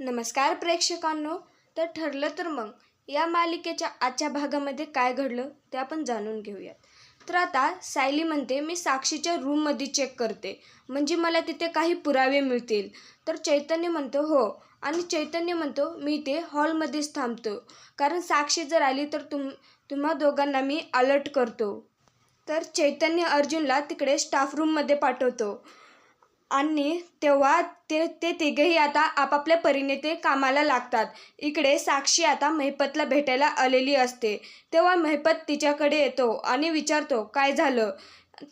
नमस्कार प्रेक्षकांनो. तर ठरलं तर मग या मालिकेच्या आजच्या भागामध्ये काय घडलं ते आपण जाणून घेऊयात. तर आता सायली म्हणते मी साक्षीच्या रूममध्ये चेक करते. म्हणजे मला तिथे काही पुरावे मिळतील. तर चैतन्य म्हणतो हो. आणि चैतन्य म्हणतो मी ते हॉलमध्येच थांबतो. कारण साक्षी जर आली तर तुम तुम्हा दोघांना मी अलर्ट करतो. तर चैतन्य अर्जुनला तिकडे स्टाफ रूममध्ये पाठवतो. आणि तेव्हा ते ते तिघेही आता आपापल्या परीने ते कामाला लागतात. इकडे साक्षी आता महिपतला भेटायला आलेली असते. तेव्हा महिपत तिच्याकडे येतो आणि विचारतो काय झालं?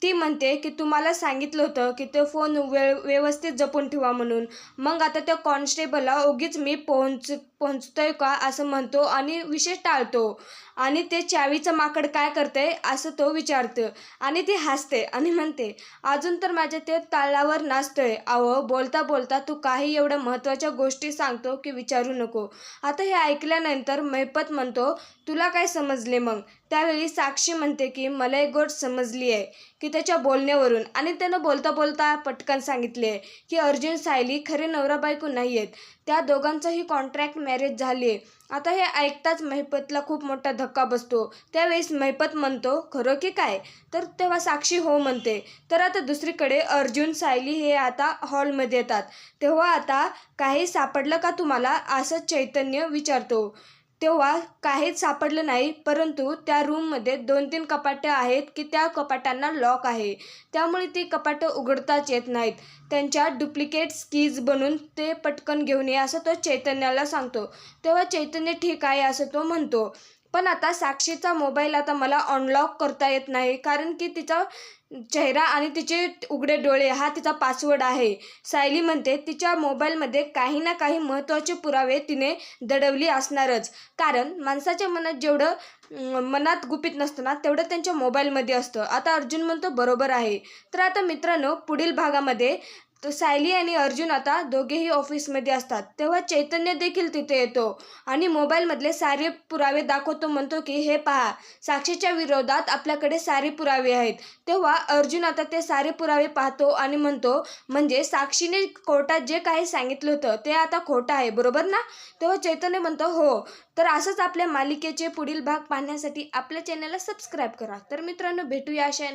ती म्हणते की तुम्हाला सांगितलं होतं की ते फोन वे व्यवस्थित जपून ठेवा म्हणून. मग आता त्या कॉन्स्टेबलला उगीच मी पोहोच पोहोचतोय का असं म्हणतो आणि विषय टाळतो. आणि ते चावीचं माकड काय करतंय असं तो विचारतं आणि ती हसते आणि म्हणते अजून तर माझ्या ते ताळावर नाचतोय. अहो बोलता बोलता तू काही एवढ्या महत्त्वाच्या गोष्टी सांगतो की विचारू नको. आता हे ऐकल्यानंतर मैपत म्हणतो तुला काय समजले मग? त्यावेळी साक्षी म्हणते की मला एक गोष्ट समजली आहे की त्याच्या बोलण्यावरून. आणि त्यानं बोलता बोलता पटकन सांगितले की अर्जुन सायली खरे नवरा बायको नाही आहेत त्या दोघांचंही कॉन्ट्रॅक्ट मॅरेज झाली आहे. आता हे ऐकताच महिपतला खूप मोठा धक्का बसतो. त्यावेळेस महिपत म्हणतो खरं की काय? तर तेव्हा साक्षी हो म्हणते तर आता दुसरीकडे अर्जुन सायली हे आता हॉलमध्ये येतात. तेव्हा आता काही सापडलं का तुम्हाला? असं चैतन्य विचारतो. तेव्हा काहीच सापडलं नाही परंतु त्या रूममध्ये दोन तीन कपाटे आहेत की त्या कपाटांना लॉक आहे. त्यामुळे ती कपाटं उघडताच येत नाहीत. त्यांच्या डुप्लिकेट स्कीज बनून ते पटकन घेऊन ये असं तो चैतन्याला सांगतो. तेव्हा चैतन्य ठीक आहे असं तो म्हणतो. पण आता साक्षीचा मोबाईल आता मला अनलॉक करता येत नाही. कारण की तिचा चेहरा आणि तिचे उघडे डोळे हा तिचा पासवर्ड आहे. सायली म्हणते तिच्या मोबाईलमध्ये काही ना काही महत्त्वाचे पुरावे तिने दडवली असणारच. कारण माणसाच्या मनात जेवढं मनात गुपित नसतं ना तेवढं त्यांच्या मोबाईलमध्ये असतं. आता अर्जुन म्हणतो बरोबर आहे. तर आता मित्रांनो पुढील भागामध्ये तर सायली आणि अर्जुन आता दोघेही ऑफिसमध्ये असतात. तेव्हा चैतन्य देखील तिथे येतो आणि मोबाईलमधले सारे पुरावे दाखवतो म्हणतो की हे पहा साक्षीच्या विरोधात आपल्याकडे सारे पुरावे आहेत. तेव्हा अर्जुन आता ते सारे पुरावे पाहतो आणि म्हणतो म्हणजे साक्षीने कोर्टात जे काही सांगितलं होतं ते आता खोटं आहे बरोबर ना? तेव्हा चैतन्य म्हणतो हो तर असंच आपल्या मालिकेचे पुढील भाग पाहण्यासाठी आपल्या चॅनलला सबस्क्राईब करा. तर मित्रांनो भेटूया अशा